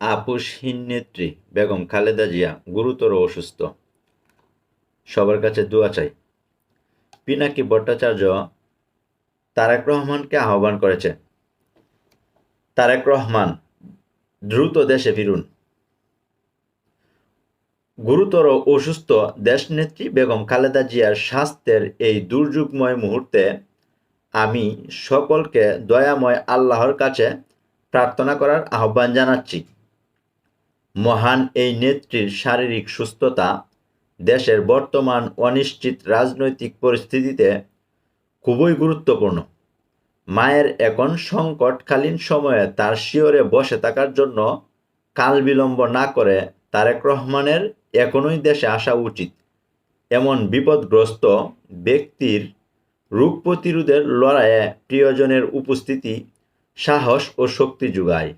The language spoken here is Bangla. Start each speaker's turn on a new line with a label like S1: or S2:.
S1: আপোষহীন নেত্রী বেগম খালেদা জিয়া গুরুতর অসুস্থ। সবার কাছে দোয়া চাই। পিনাকি ভট্টাচার্য তারেক রহমানকে আহ্বান করেছে। তারেক রহমান, দ্রুত দেশে ফিরুন। গুরুতর অসুস্থ দেশনেত্রী বেগম খালেদা জিয়ার স্বাস্থ্যের এই দুর্যোগময় মুহূর্তে আমি সকলকে দয়াময় আল্লাহর কাছে প্রার্থনা করার আহ্বান জানাচ্ছি। মহান এই নেত্রীর শারীরিক সুস্থতা দেশের বর্তমান অনিশ্চিত রাজনৈতিক পরিস্থিতিতে খুবই গুরুত্বপূর্ণ। মায়ের এখন সংকটকালীন সময়ে তার শিওরে বসে থাকার জন্য কাল বিলম্ব না করে তারেক রহমানের এখনই দেশে আসা উচিত। এমন বিপদগ্রস্ত ব্যক্তির রোগ প্রতিরোধের লড়াইয়ে প্রিয়জনের উপস্থিতি সাহস ও শক্তি যোগায়।